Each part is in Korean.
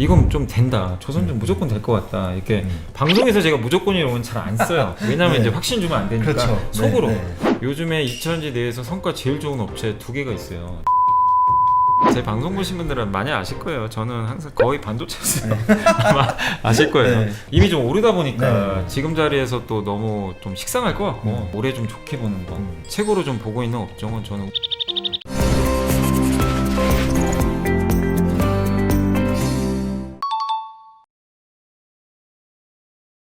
이건 좀 된다. 조선주 무조건 될 것 같다. 이렇게 음. 방송에서 제가 무조건이라고는 잘 안 써요. 왜냐하면 네. 이제 확신 주면 안 되니까 그렇죠. 속으로. 네, 네. 요즘에 이천지 내에서 성과 제일 좋은 업체 두 개가 있어요. 제 방송 보신 분들은 많이 아실 거예요. 저는 항상 거의 반도체였어요. 아마 아실 거예요. 네. 이미 좀 오르다 보니까 네. 지금 자리에서 또 너무 좀 식상할 것 같고 올해 좀 좋게 보는 거 음. 최고로 좀 보고 있는 업종은 저는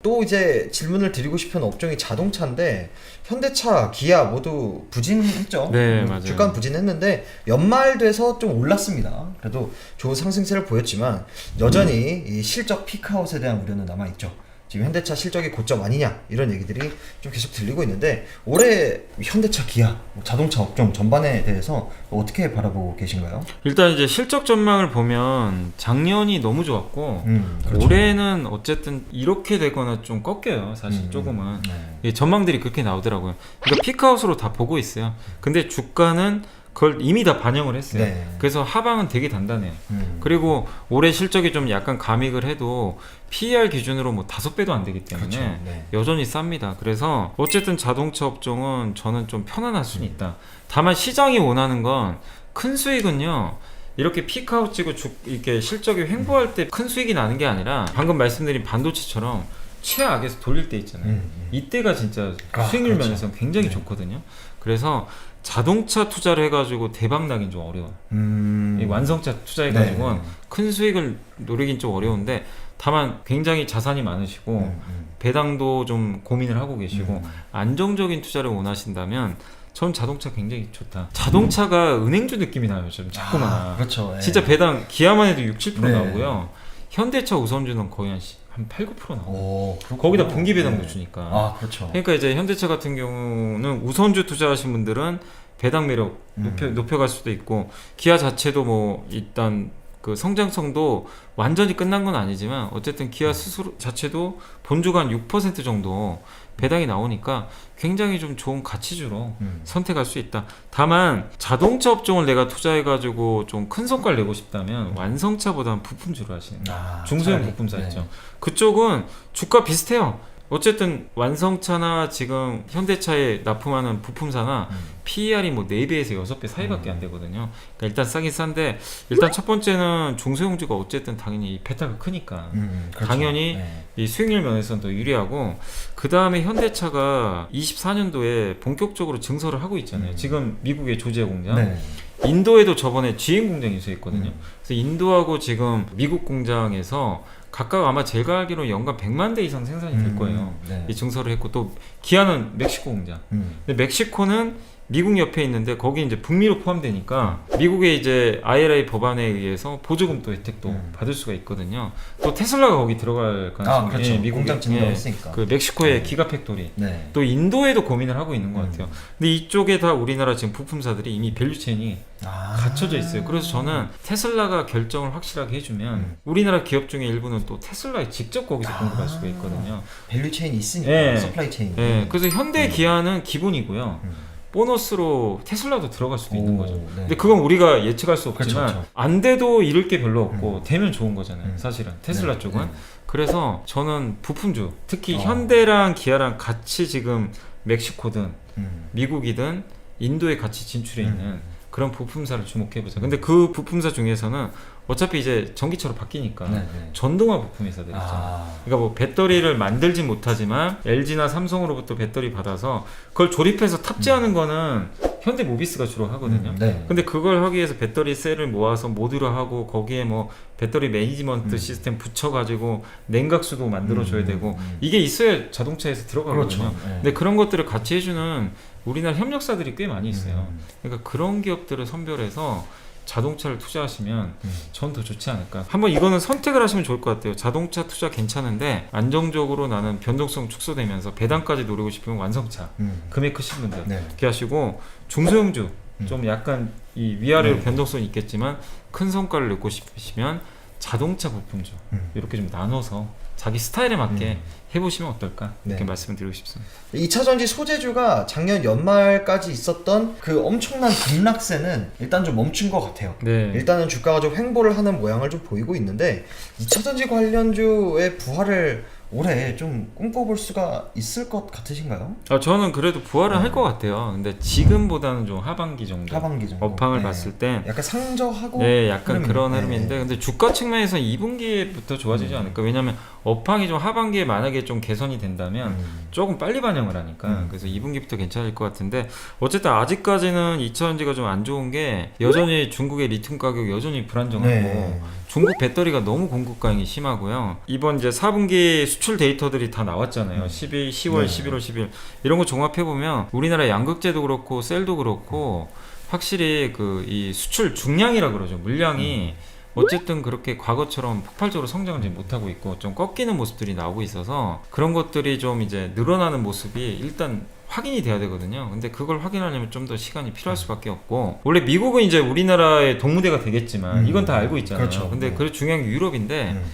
또 이제 질문을 드리고 싶은 업종이 자동차인데 현대차, 기아 모두 부진했죠. 네, 음, 맞아요. 주가는 부진했는데 연말 돼서 좀 올랐습니다. 그래도 좋은 상승세를 보였지만 여전히 이 실적 피크아웃에 대한 우려는 남아 있죠. 지금 현대차 실적이 고점 아니냐 이런 얘기들이 좀 계속 들리고 있는데 올해 현대차, 기아, 뭐 자동차 업종 전반에 대해서 어떻게 바라보고 계신가요? 일단 이제 실적 전망을 보면 작년이 너무 좋았고 음, 올해는 어쨌든 이렇게 되거나 좀 꺾여요. 사실 음, 조금은 네. 예, 전망들이 그렇게 나오더라고요. 그러니까 피크아웃으로 다 보고 있어요. 근데 주가는 그걸 이미 다 반영을 했어요. 네. 그래서 하방은 되게 단단해요. 음. 그리고 올해 실적이 좀 약간 감익을 해도 PER 기준으로 뭐 다섯 배도 안 되기 때문에 그렇죠. 네. 여전히 쌉니다. 그래서 어쨌든 자동차 업종은 저는 좀 편안할 수는 있다. 다만 시장이 원하는 건 큰 수익은요. 이렇게 피크아웃 찍고 주- 이렇게 실적이 횡보할 때큰 수익이 나는 게 아니라 방금 말씀드린 반도체처럼 최악에서 돌릴 때 있잖아요. 음, 음. 이때가 진짜 아, 수익률 그렇죠. 면에서 굉장히 네. 좋거든요. 그래서 자동차 투자를 해가지고 대박 나긴 좀 어려워. 요 음. 이 완성차 투자해가지고는 네. 큰 수익을 노리긴 좀 어려운데 다만 굉장히 자산이 많으시고 음, 음. 배당도 좀 고민을 하고 계시고 음. 안정적인 투자를 원하신다면 전 자동차 굉장히 좋다. 자동차가 은행주 느낌이 나요. 좀 자꾸만. 아, 그렇죠. 예. 진짜 배당 기아만 해도 6, 7% 네. 나오고요. 현대차 우선주는 거의 한, 시- 한 8, 9% 나와요. 오, 그렇구나. 거기다 분기 배당도 네. 주니까. 아, 그렇죠. 그러니까 이제 현대차 같은 경우는 우선주 투자하신 분들은 배당 매력 높여, 음. 높여갈 수도 있고 기아 자체도 뭐 일단 그 성장성도 완전히 끝난 건 아니지만 어쨌든 기아 스스로 자체도 본주가 한6% 정도 배당이 나오니까 굉장히 좀 좋은 가치주로 음. 선택할 수 있다. 다만 자동차 업종을 내가 투자해가지고 좀 큰 성과를 내고 싶다면 완성차보다는 부품주로 하시는. 아, 중소형. 부품사 네. 있죠. 그쪽은 주가 비슷해요. 어쨌든 완성차나 지금 현대차에 납품하는 부품사나 음. PER이 뭐 4배에서 6배 사이밖에 안 되거든요. 그러니까 일단 싸긴 싼데 일단 첫 번째는 중소형주가 어쨌든 당연히 이 베타가 크니까 음, 그렇죠. 당연히 네. 이 수익률 면에서는 더 유리하고 그 다음에 현대차가 24년도에 본격적으로 증설을 하고 있잖아요. 음. 지금 미국의 조제 공장, 네. 인도에도 저번에 GM 공장이 있었거든요. 음. 그래서 인도하고 지금 미국 공장에서 각각 아마 제가 알기로 연간 100만 대 이상 생산이 될 음, 거예요. 네. 이 증설을 했고 또 기아는 멕시코 공장. 음. 근데 멕시코는 미국 옆에 있는데 거기 이제 북미로 포함되니까 미국의 이제 IRA 법안에 의해서 보조금도 혜택도 음. 받을 수가 있거든요. 또 테슬라가 거기 들어갈 가능성이 아, 그렇죠. 예, 공장 증설을 예, 했으니까. 그 멕시코의 네. 기가 팩토리 네. 또 인도에도 고민을 하고 있는 것 음. 같아요. 근데 이쪽에 다 우리나라 지금 부품사들이 이미 밸류체인이 아. 갖춰져 있어요. 그래서 저는 테슬라가 결정을 확실하게 해주면 음. 우리나라 기업 중에 일부는 또 테슬라에 직접 거기서 아. 공급할 수가 있거든요. 밸류 체인이 있으니까 예. 서플라이 체인. 예, 그래서 현대 음. 기아는 기본이고요. 음. 보너스로 테슬라도 들어갈 수도 있는 오, 거죠. 네. 근데 그건 우리가 예측할 수 없지만 그렇죠, 그렇죠. 안 돼도 잃을 게 별로 없고 되면 좋은 거잖아요. 음. 사실은 테슬라 네, 쪽은. 네. 그래서 저는 부품주, 특히 어. 현대랑 기아랑 같이 지금 멕시코든 음. 미국이든 인도에 같이 진출해 음. 있는 그런 부품사를 주목해보자. 근데 그 부품사 중에서는 어차피 이제 전기차로 바뀌니까 네, 네. 전동화 부품 회사들 있잖아요. 아. 그러니까 뭐 배터리를 만들진 못하지만 LG나 삼성으로부터 배터리 받아서 그걸 조립해서 탑재하는 거는 현대 모비스가 주로 하거든요. 음, 네. 근데 그걸 하기 위해서 배터리 셀을 모아서 모듈화 하고 거기에 뭐 배터리 매니지먼트 음. 시스템 붙여가지고 냉각수도 만들어줘야 음, 되고 음. 이게 있어야 자동차에서 들어가거든요. 그렇죠. 네. 근데 그런 것들을 같이 해주는 우리나라 협력사들이 꽤 많이 있어요. 음. 그러니까 그런 기업들을 선별해서 자동차를 투자하시면 음. 전더 좋지 않을까. 한번 이거는 선택을 하시면 좋을 것 같아요. 자동차 투자 괜찮은데 안정적으로 나는 변동성 축소되면서 배당까지 노리고 싶으면 완성차 음. 금액 크신 분들 네. 이렇게 하시고 중소형주 음. 좀 약간 이 위아래로 네. 변동성이 있겠지만 큰 성과를 내고 싶으시면 자동차 부품주 음. 이렇게 좀 나눠서 자기 스타일에 맞게 해보시면 어떨까 이렇게 네. 말씀드리고 싶습니다. 2차 전지 소재주가 작년 연말까지 있었던 그 엄청난 급락세는 일단 좀 멈춘 것 같아요. 네. 일단은 주가가 좀 횡보를 하는 모양을 좀 보이고 있는데 2차 전지 관련주의 부활을 올해 좀 꿈꿔볼 수가 있을 것 같으신가요? 아, 저는 그래도 부활을 할것 같아요. 근데 지금보다는 좀 하반기 정도. 하반기 정도. 업황을 네. 봤을 땐 약간 상저하고 네, 약간 흐름이- 그런 네. 흐름인데 근데 주가 측면에서 2분기부터 좋아지지 음. 않을까? 왜냐면 업황이 좀 하반기에 만약에 좀 개선이 된다면 음. 조금 빨리 반영을 하니까 음. 그래서 2분기부터 괜찮을 것 같은데 어쨌든 아직까지는 2차전지가 좀 안 좋은 게 여전히 중국의 리튬 가격 여전히 불안정하고 네. 중국 배터리가 너무 공급 과잉이 심하고요. 이번 이제 4분기 수출 데이터들이 다 나왔잖아요. 음. 12, 10월, 네. 11월, 12일 이런 거 종합해 보면 우리나라 양극재도 그렇고 셀도 그렇고 확실히 그 이 수출 중량이라 그러죠. 물량이 어쨌든 그렇게 과거처럼 폭발적으로 성장을 못하고 있고 좀 꺾이는 모습들이 나오고 있어서 그런 것들이 좀 이제 늘어나는 모습이 일단 확인이 돼야 되거든요. 근데 그걸 확인하려면 좀 더 시간이 필요할 수밖에 없고 원래 미국은 이제 우리나라의 동무대가 되겠지만 음. 이건 다 알고 있잖아요. 그렇죠. 근데 네. 그 중요한 게 유럽인데 음.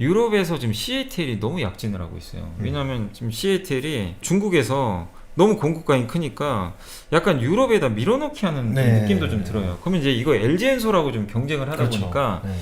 유럽에서 지금 CATL이 너무 약진을 하고 있어요. 음. 왜냐하면 지금 CATL이 중국에서 너무 공급가잉 크니까 약간 유럽에다 밀어넣기 하는 좀 네. 느낌도 좀 들어요. 그러면 이제 이거 LG엔솔하고 좀 경쟁을 하다 그렇죠. 보니까 네.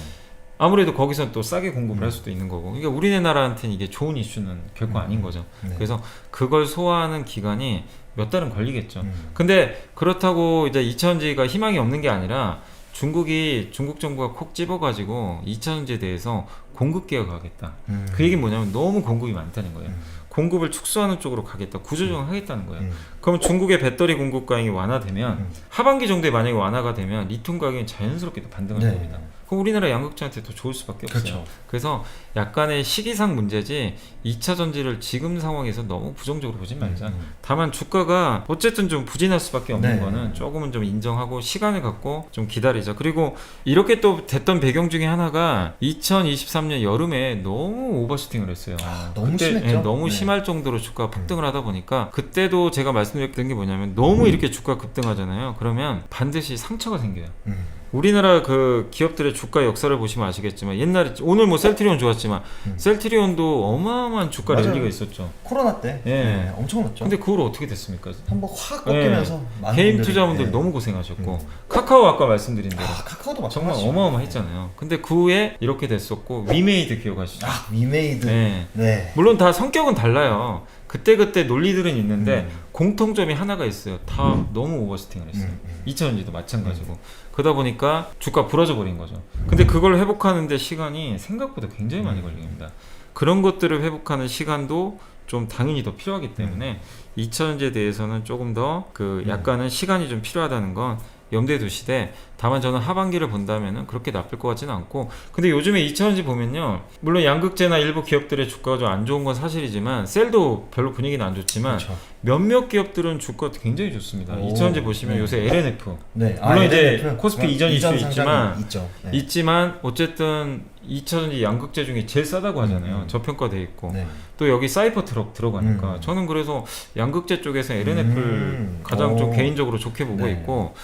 아무래도 거기서 또 싸게 공급을 음. 할 수도 있는 거고. 그러니까 우리나라한테는 이게 좋은 이슈는 결코 음. 아닌 거죠. 네. 그래서 그걸 소화하는 기간이 몇 달은 걸리겠죠. 음. 근데 그렇다고 이제 2차전지가 희망이 없는 게 아니라 중국이 중국 정부가 콕 집어가지고 2차전지에 대해서 공급 개혁하겠다. 음. 그 얘기는 뭐냐면 너무 공급이 많다는 거예요. 음. 공급을 축소하는 쪽으로 가겠다. 구조조정 하겠다는 거예요. 음. 그럼 중국의 배터리 공급 가격이 완화되면 음. 하반기 정도에 만약에 완화가 되면 리튬 가격이 자연스럽게 또 반등할 네. 겁니다. 그럼 우리나라 양극재한테 더 좋을 수밖에 없어요. 그렇죠. 그래서 약간의 시기상 문제지 2차 전지를 지금 상황에서 너무 부정적으로 보진 말자. 음. 다만 주가가 어쨌든 좀 부진할 수밖에 없는 네. 거는 조금은 좀 인정하고 시간을 갖고 좀 기다리자. 그리고 이렇게 또 됐던 배경 중에 하나가 2023년 여름에 너무 오버슈팅을 했어요. 아, 너무 그때, 심했죠? 예, 너무 네. 심할 정도로 주가가 폭등을 하다 보니까 그때도 제가 말씀드렸던 게 뭐냐면 너무 이렇게 주가 급등하잖아요. 그러면 반드시 상처가 생겨요. 음. 우리나라 그 기업들의 주가 역사를 보시면 아시겠지만 옛날에 오늘 뭐 셀트리온 좋았지만 음. 셀트리온도 어마어마한 주가 맞아요. 랠리가 있었죠. 코로나 때 예. 네, 엄청났죠. 근데 그걸 어떻게 됐습니까? 한번 확 꺾이면서 많은 개인 분들이, 투자분들 네. 너무 고생하셨고 음. 카카오 아까 말씀드린 대로 아, 카카오도 정말 마찬가지죠. 어마어마했잖아요. 근데 그 후에 이렇게 됐었고 위메이드 기억하시죠? 아, 위메이드. 네. 네. 물론 다 성격은 달라요. 그때 그때 논리들은 있는데 음. 공통점이 하나가 있어요. 다 너무 오버스팅을 했어요. 음, 음. 2000년지도 마찬가지고 그러다 보니까 주가 부러져 버린 거죠. 근데 그걸 회복하는데 시간이 생각보다 굉장히 많이 걸립니다. 그런 것들을 회복하는 시간도 좀 당연히 더 필요하기 때문에 2000년지에 대해서는 조금 더그 음. 약간은 시간이 좀 필요하다는 건 염두에 두시되 다만 저는 하반기를 본다면은 그렇게 나쁠 것 같지는 않고 근데 요즘에 2차전지 보면요 물론 양극재나 일부 기업들의 주가가 좀 안 좋은 건 사실이지만 셀도 별로 분위기는 안 좋지만 그렇죠. 몇몇 기업들은 주가 굉장히 좋습니다. 오, 2차전지 보시면 네. 요새 LNF 네. 물론 이제 LNF 는 코스피 그냥 이전 이슈 상장이 있지만 있죠. 네. 있지만 어쨌든 2차전지 양극재 중에 제일 싸다고 하잖아요. 음, 음. 저평가돼 있고 네. 또 여기 사이퍼 트럭 들어가니까 음. 저는 그래서 양극재 쪽에서 LNF를 음. 가장 좀 오. 개인적으로 좋게 보고 네. 있고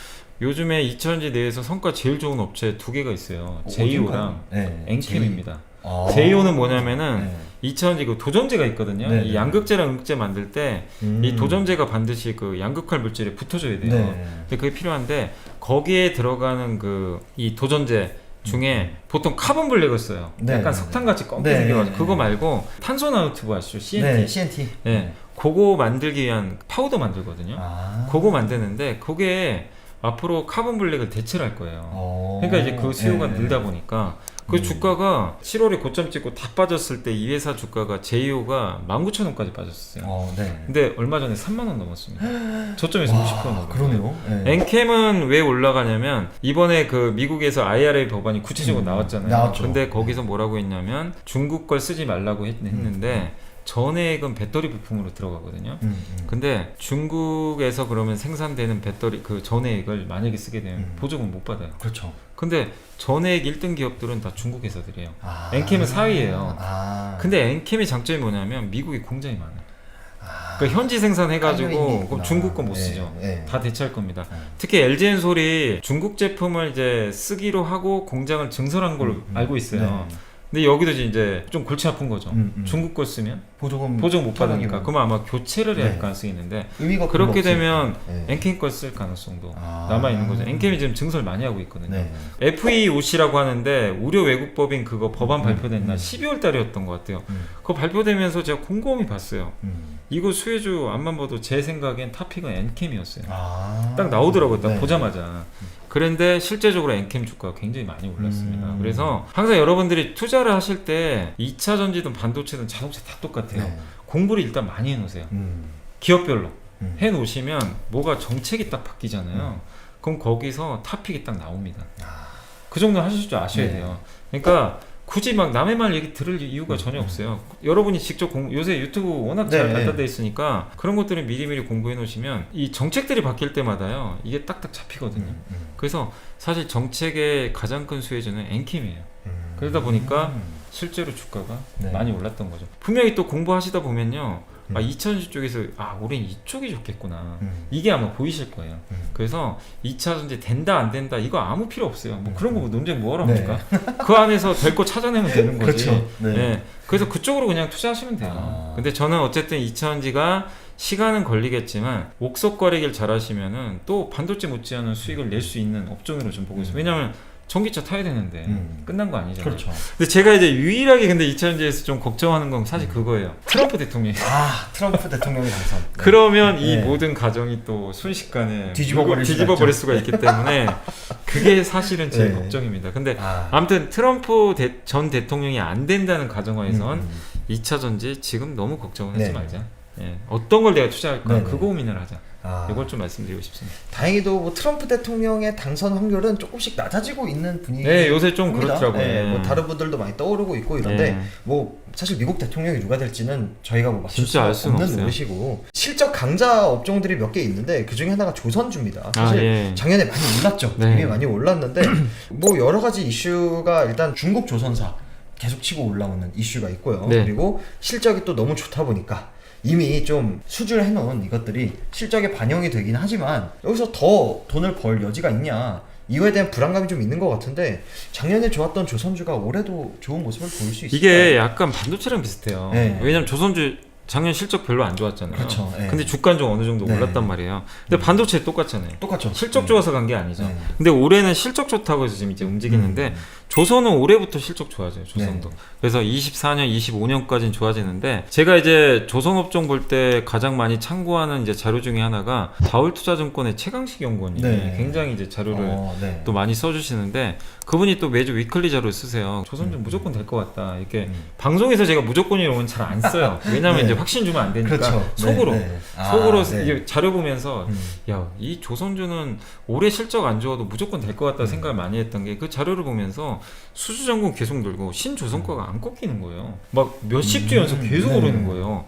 요즘에 2차전지 내에서 성과 제일 좋은 업체 두 개가 있어요. 어, 제이오랑 네. 엔캠입니다. 아. 제이오는 뭐냐면은 네. 2차전지 그 도전제가 있거든요. 네, 이 네. 양극재랑 음극재 만들 때이 음. 도전제가 반드시 그 양극할 물질에 붙어줘야 돼요. 네. 근데 그게 필요한데 거기에 들어가는 그 이 도전제 중에 보통 카본 블랙을 써요. 네, 약간 네, 석탄같이 꺾여 네, 생겨가지고 네, 그거 네. 말고 탄소 나노 튜브 아시죠? CNT. 네, CNT. 예, 그거 만들기 위한 파우더 만들거든요. 아. 그거 만드는데 그게 앞으로 카본 블랙을 대체를 할 거예요. 어. 그러니까 이제 그 수요가 네. 늘다 보니까 그 음. 주가가 7월에 고점 찍고 다 빠졌을 때 이 회사 주가가 제이오가 19,000원까지 빠졌어요. 어, 네. 근데 얼마 전에 3만 원 넘었습니다. 저점에서 와, 50% 넘었어요. 그러네요. 네. 엔캠은 왜 올라가냐면 이번에 그 미국에서 IRA 법안이 구체적으로 음, 나왔잖아요. 나왔죠. 근데 거기서 뭐라고 했냐면 중국 걸 쓰지 말라고 했, 는데 전액은 배터리 부품으로 들어가거든요. 음, 음. 근데 중국에서 그러면 생산되는 배터리 그 전액을 만약에 쓰게 되면 음. 보조금 못 받아요. 그렇죠. 근데 전액 1등 기업들은 다 중국 회사들이에요. 아. 엔캠은 4위예요. 아. 근데 엔캠의 장점이 뭐냐면 미국에 공장이 많아요. 아. 그러니까 현지 생산해가지고. 그럼 중국 거못 예, 쓰죠. 예. 다 대체할 겁니다. 예. 특히 LG엔 솔이 중국 제품을 이제 쓰기로 하고 공장을 증설한 걸로 음, 음. 알고 있어요. 네. 근데 여기도 이제 좀 골치 아픈 거죠. 음, 음. 중국 걸 쓰면 보조금 보조 못 받으니까 그러면 아마 교체를 해야 할 네. 가능성이 있는데 의미가 그렇게. 되면 네. 엔캠 걸 쓸 가능성도 아. 남아 있는 거죠. 엔캠이 지금 증설 많이 하고 있거든요. 네. FEOC라고 하는데 우려 외국법인 그거 법안 음, 발표된 날 음. 12월 달이었던 것 같아요. 음. 그거 발표되면서 제가 곰곰이 봤어요. 음. 이거 수혜주 앞만 봐도 제 생각엔 탑픽은 엔캠이었어요. 아. 딱 나오더라고요. 딱 네. 보자마자. 그런데 실제적으로 엔캠 주가가 굉장히 많이 올랐습니다. 음. 그래서 항상 여러분들이 투자를 하실 때 2차 전지든 반도체든 자동차 다 똑같아요. 네. 공부를 일단 많이 해놓으세요. 음. 기업별로 음. 해놓으시면 뭐가 정책이 딱 바뀌잖아요. 그럼 거기서 탑픽이 딱 나옵니다. 아. 그 정도 하실 줄 아셔야 네. 돼요. 그러니까 굳이 막 남의 말 얘기 들을 이유가 전혀 없어요. 여러분이 직접 공, 요새 유튜브 워낙 잘 네. 발달돼 있으니까 그런 것들을 미리미리 공부해 놓으시면 이 정책들이 바뀔 때마다요 이게 딱딱 잡히거든요. 음. 음. 그래서 사실 정책의 가장 큰 수혜자는 엔킴이에요. 음. 그러다 보니까 음. 실제로 주가가 네. 많이 올랐던 거죠. 분명히 또 공부하시다 보면요. 아, 음. 2000주 쪽에서 아, 올해는 이쪽이 좋겠구나. 음. 이게 아마 보이실 거예요. 음. 그래서 2차 전지 된다 안 된다 이거 아무 필요 없어요. 뭐 그런 거뭐 논쟁 뭐하러 네. 합니까? 그 안에서 될 거 찾아내면 되는 거지. 그렇죠. 네. 네. 그래서 그쪽으로 그냥 투자하시면 돼요. 아. 근데 저는 어쨌든 2차 전지가 시간은 걸리겠지만 옥석거리길 잘하시면은 또 반도체 못지않은 수익을 낼 수 있는 업종으로 좀 보고 있어요. 왜냐하면 전기차 타야 되는데 음. 끝난 거 아니잖아요. 그렇죠. 근데 제가 이제 유일하게 근데 2차 전지에서 좀 걱정하는 건 사실 그거예요. 트럼프 대통령이 아 트럼프 대통령의 당선. 네. 그러면 이 네. 모든 가정이 또 순식간에 뒤집어 버릴 수가 뒤집어. 버릴 수가 있기 때문에 그게 사실은 제 네. 걱정입니다. 근데 아. 아무튼 트럼프 대- 전 대통령이 안 된다는 가정하에선 음. 2차 전지 지금 너무 걱정을 하지 네. 말자. 예. 어떤 걸 내가 투자할까 네, 네. 그 고민을 하자. 아. 이걸 좀 말씀드리고 싶습니다. 다행히도 뭐 트럼프 대통령의 당선 확률은 조금씩 낮아지고 있는 분위기. 네, 요새 좀 그렇더라고요. 네, 뭐 예. 다른 분들도 많이 떠오르고 있고 이런데 예. 뭐 사실 미국 대통령이 누가 될지는 저희가 뭐 맞출 수 없는 없어요. 노릇이고 실적 강자 업종들이 몇 개 있는데 그 중에 하나가 조선주입니다. 아, 사실 예. 작년에 많이 올랐죠. 네. 이미 많이 올랐는데 뭐 여러 가지 이슈가 일단 중국 조선사 계속 치고 올라오는 이슈가 있고요. 네. 그리고 실적이 또 너무 좋다 보니까 이미 좀 수주를 해놓은 이것들이 실적에 반영이 되긴 하지만 여기서 더 돈을 벌 여지가 있냐 이거에 대한 불안감이 좀 있는 것 같은데 작년에 좋았던 조선주가 올해도 좋은 모습을 보일 수 있을까요? 이게 약간 반도체랑 비슷해요. 네. 왜냐면 조선주 작년 실적 별로 안 좋았잖아요. 그렇죠. 네. 근데 주가는 좀 어느 정도 네. 올랐단 말이에요. 근데 반도체 똑같잖아요. 똑같죠. 실적 네. 좋아서 간 게 아니죠. 네. 근데 올해는 실적 좋다고 해서 지금 이제 움직이는데 음. 조선은 올해부터 실적 좋아져요. 조선도. 네. 그래서 24년, 25년까지는 좋아지는데 제가 이제 조선 업종 볼 때 가장 많이 참고하는 이제 자료 중에 하나가 다울투자증권의 최강식 연구원이 네. 굉장히 이제 자료를 어, 네. 또 많이 써주시는데 그분이 또 매주 위클리 자료를 쓰세요. 조선주 무조건 될 것 같다. 이렇게 음. 방송에서 제가 무조건이라고는 잘 안 써요. 왜냐하면 네. 이제 확신 주면 안 되니까 그렇죠. 속으로 네, 네. 아, 속으로 네. 자료 보면서 음. 야, 이 조선주는 올해 실적 안 좋아도 무조건 될 것 같다 음. 생각을 많이 했던 게 그 자료를 보면서 수주 전공 계속 늘고 신조선가가 안 꺾이는 거예요. 막 몇십 주 연속 음, 계속 네. 오르는 거예요.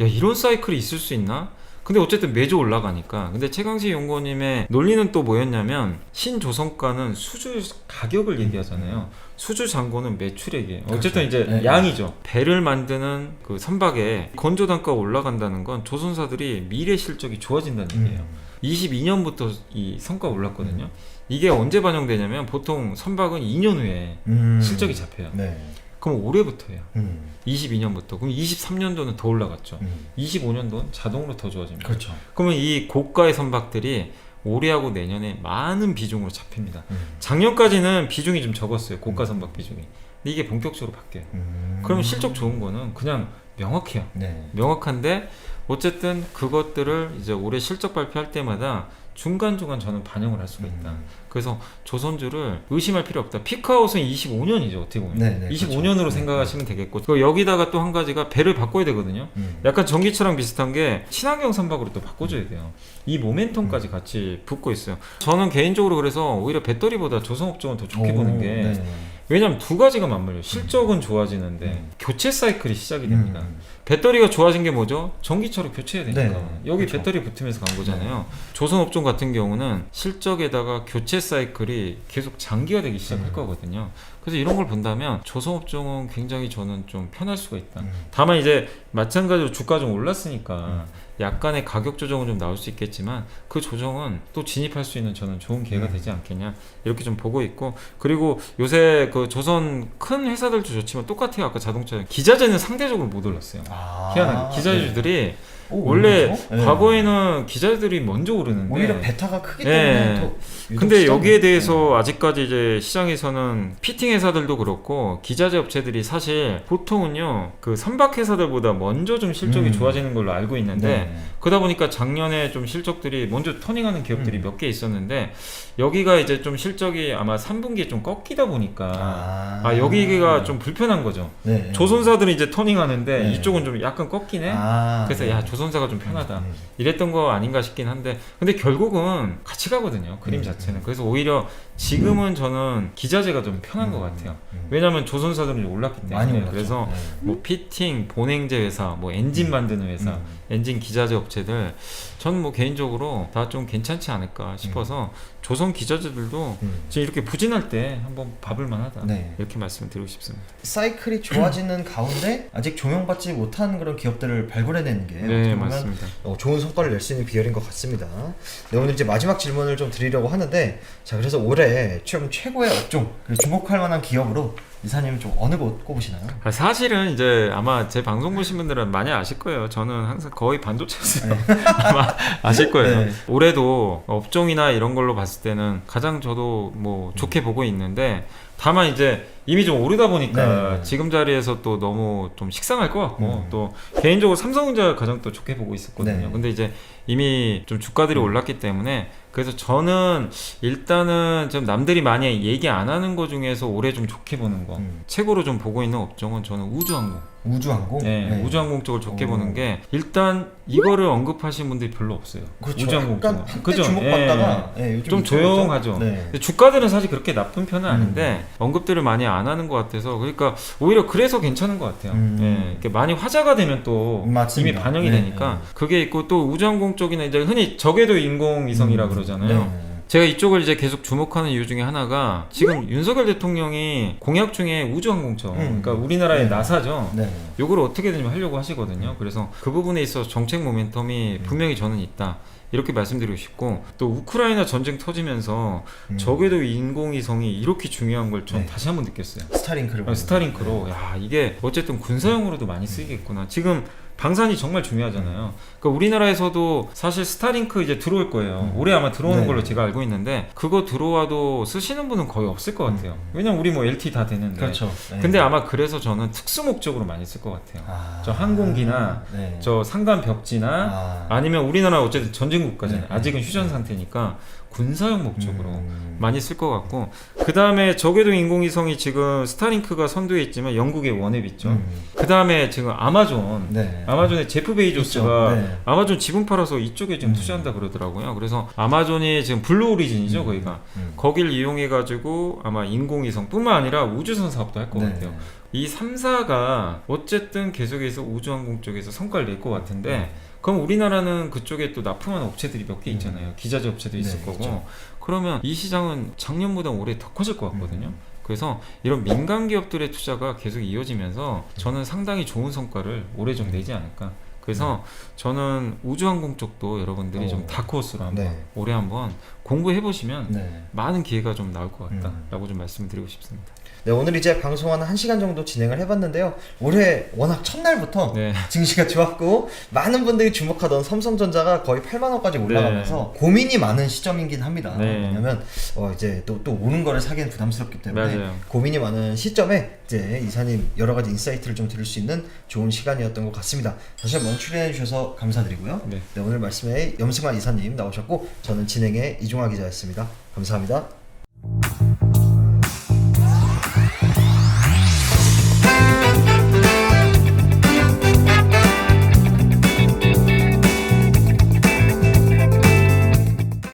야, 이런 사이클이 있을 수 있나? 근데 어쨌든 매주 올라가니까. 근데 최강식 연구원님의 논리는 또 뭐였냐면 신조선가는 수주 가격을 얘기하잖아요. 수주 잔고는 매출액이에요. 어쨌든 이제 네. 양이죠. 배를 만드는 그 선박에 건조 단가가 올라간다는 건 조선사들이 미래 실적이 좋아진다는 얘기예요. 음. 22년부터 이 성과가 올랐거든요. 이게 언제 반영되냐면 보통 선박은 2년 후에 음. 실적이 잡혀요. 네. 그럼 올해부터예요. 음. 22년부터. 그럼 23년도는 더 올라갔죠. 음. 25년도는 자동으로 더 좋아집니다. 그렇죠. 그러면 이 고가의 선박들이 올해하고 내년에 많은 비중으로 잡힙니다. 음. 작년까지는 비중이 좀 적었어요. 고가 선박 비중이. 근데 이게 본격적으로 바뀌어요. 음. 그러면 실적 좋은 거는 그냥 명확해요. 네. 명확한데 어쨌든 그것들을 이제 올해 실적 발표할 때마다 중간중간 저는 반영을 할 수가 있다. 음. 그래서 조선주를 의심할 필요 없다. 피크아웃은 25년이죠. 어떻게 보면. 네, 네, 25년으로 그렇죠. 생각하시면 되겠고 그 여기다가 또 한 가지가 배를 바꿔야 되거든요. 음. 약간 전기차랑 비슷한 게 친환경 선박으로 또 바꿔줘야 돼요. 이 모멘텀까지 같이 붙고 있어요. 저는 개인적으로 그래서 오히려 배터리보다 조선업종을 더 좋게 오, 보는 게 네. 왜냐면 두 가지가 맞물려요. 실적은 좋아지는데 음. 교체 사이클이 시작이 됩니다. 음. 배터리가 좋아진 게 뭐죠? 전기차로 교체해야 되니까 네, 여기 그렇죠. 배터리 붙으면서 간 거잖아요. 조선업종 같은 경우는 실적에다가 교체 사이클이 계속 장기화되기 시작할 음. 거거든요. 그래서 이런 걸 본다면 조선업종은 굉장히 저는 좀 편할 수가 있다. 음. 다만 이제 마찬가지로 주가 좀 올랐으니까 약간의 가격 조정은 좀 나올 수 있겠지만 그 조정은 또 진입할 수 있는 저는 좋은 기회가 음. 되지 않겠냐 이렇게 좀 보고 있고 그리고 요새 그 조선 큰 회사들도 좋지만 똑같아요 아까 자동차 기자재는 상대적으로 못 올랐어요 아, 희한하게 기자재들이 네. 오, 원래? 네. 과거에는 기자들이 먼저 오르는데 오히려 베타가 크기 네. 때문에 더 유독 근데 여기에 대해서 아직까지 이제 시장에서는 피팅 회사들도 그렇고 기자재 업체들이 사실 보통은요 그 선박 회사들보다 먼저 좀 실적이 음. 좋아지는 걸로 알고 있는데 네. 그러다 보니까 작년에 좀 실적들이 먼저 터닝하는 기업들이 음. 몇개 있었는데 여기가 이제 좀 실적이 아마 3분기에 좀 꺾이다 보니까 아, 아, 여기가 좀 불편한 거죠. 네. 조선사들은 이제 터닝하는데 네. 이쪽은 좀 약간 꺾이네. 아, 그래서 네. 야 조선 사가 좀 편하다. 음. 이랬던 거 아닌가 싶긴 한데 근데 결국은 같이 가거든요 그림 음. 자체는 그래서 오히려 지금은 저는 기자재가 좀 편한 것 같아요 음. 왜냐하면 조선사들은 올랐기 때문에 많이 올랐죠. 그래서 네. 뭐 피팅 본행제 회사 뭐 엔진 만드는 회사 음. 엔진 기자재 업체들 저는 뭐 개인적으로 다 좀 괜찮지 않을까 싶어서 조선 기자재들도 음. 지금 이렇게 부진할 때 한번 봐볼 만하다 네. 이렇게 말씀을 드리고 싶습니다 사이클이 좋아지는 가운데 아직 조명받지 못한 그런 기업들을 발굴해내는 게 어떻게 네 보면 맞습니다 어, 좋은 성과를 낼 수 있는 비결인 것 같습니다. 네, 오늘 이제 마지막 질문을 좀 드리려고 하는데, 자, 그래서 올해 좀 최고의 업종, 그리고 주목할 만한 기업으로 이사님 좀 어느 곳 꼽으시나요? 아, 사실은 이제 아마 제 방송 보신 분들은 많이 아실 거예요. 저는 항상 거의 반도체였어요. 아마 아실 거예요. 네. 올해도 업종이나 이런 걸로 봤을 때는 가장 저도 뭐 좋게 보고 있는데 다만 이제 이미 좀 오르다 보니까 네. 지금 자리에서 또 너무 좀 식상할 것 같고 음. 또 개인적으로 삼성전자 가장 또 좋게 보고 있었거든요. 네. 근데 이제 이미 좀 주가들이 음. 올랐기 때문에 그래서 저는 일단은 좀 남들이 많이 얘기 안 하는 거 중에서 올해 좀 좋게 보는 거 음. 최고로 좀 보고 있는 업종은 저는 우주항공. 우주항공? 네, 우주항공 쪽을 좋게 오. 보는 게 일단 이거를 언급하신 분들이 별로 없어요. 그렇죠. 우주항공 약간. 한때 그죠? 주목받다가 예, 요즘 좀 있죠, 조용하죠. 네. 근데 주가들은 사실 그렇게 나쁜 편은 음. 아닌데 언급들을 많이 안 하는 것 같아서 그러니까 오히려 그래서 괜찮은 것 같아요. 음. 예, 이렇게 많이 화제가 되면 또 맞습니다. 이미 반영이 네, 되니까 네. 그게 있고 또 우주항공 쪽이나 이제 흔히 적외도 인공위성이라 음. 그러잖아요. 네. 제가 이쪽을 이제 계속 주목하는 이유 중에 하나가 지금 윤석열 대통령이 공약 중에 우주항공청, 음. 그러니까 우리나라의 네. 나사죠. 네. 요걸 어떻게든 좀 하려고 하시거든요. 그래서 그 부분에 있어서 정책 모멘텀이 음. 분명히 저는 있다. 이렇게 말씀드리고 싶고 또 우크라이나 전쟁 터지면서 음. 적외도 인공위성이 이렇게 중요한 걸전 네. 다시 한번 느꼈어요. 스타링크를 아, 스타링크로 야 이게 어쨌든 군사용으로도 많이 쓰이겠구나. 지금 방산이 정말 중요하잖아요. 그러니까 우리나라에서도 사실 스타링크 이제 들어올 거예요. 음. 올해 아마 들어오는 네. 걸로 제가 알고 있는데 그거 들어와도 쓰시는 분은 거의 없을 것 같아요. 왜냐면 우리 뭐 LT 다 되는데. 그렇죠. 네. 근데 아마 그래서 저는 특수 목적으로 많이 쓸 것 같아요. 아. 저 항공기나 네. 저 상간 벽지나 아. 아니면 우리나라 어쨌든 전쟁 국가잖아요. 네. 아직은 휴전 상태니까 군사용 목적으로 음. 많이 쓸 것 같고 그 다음에 적외도 인공위성이 지금 스타링크가 선두에 있지만 영국의 원앱 있죠. 음. 그 다음에 지금 아마존 네. 아마존의 제프 베이조스가. 네. 아마존 지분 팔아서 이쪽에 지금 음. 투자한다 그러더라고요. 그래서 아마존이 지금 블루 오리진이죠, 거기가. 음. 거길 이용해 가지고 아마 인공위성뿐만 아니라 우주선 사업도 할것 네. 같아요. 이 3사가 어쨌든 계속해서 우주항공 쪽에서 성과를 낼 것 같은데 네. 그럼 우리나라는 그쪽에 또 납품하는 업체들이 몇 개 있잖아요. 기자재 업체도 있을 네, 거고. 있죠. 그러면 이 시장은 작년보다 올해 더 커질 것 같거든요. 음. 그래서 이런 민간 기업들의 투자가 계속 이어지면서 저는 상당히 좋은 성과를 올해 좀 내지 않을까. 그래서 저는 우주항공 쪽도 여러분들이 좀 어. 다크호스로 한번 네. 올해 한번 공부해 보시면 네. 많은 기회가 좀 나올 것 음. 같다라고 좀 말씀드리고 싶습니다. 네, 오늘 이제 방송 한 1시간 정도 진행을 해봤는데요. 올해 워낙 첫날부터 네. 증시가 좋았고 많은 분들이 주목하던 삼성전자가 거의 8만 원까지 올라가면서 고민이 많은 시점이긴 합니다. 네. 왜냐면 어 이제 또 또 오는 거를 사기는 부담스럽기 때문에 맞아요. 고민이 많은 시점에 이제 이사님 여러 가지 인사이트를 좀 들을 수 있는 좋은 시간이었던 것 같습니다. 다시 한번 출연해 주셔서 감사드리고요. 네. 네, 오늘 말씀에 염승환 이사님 나오셨고 저는 진행의 이종화 기자였습니다. 감사합니다.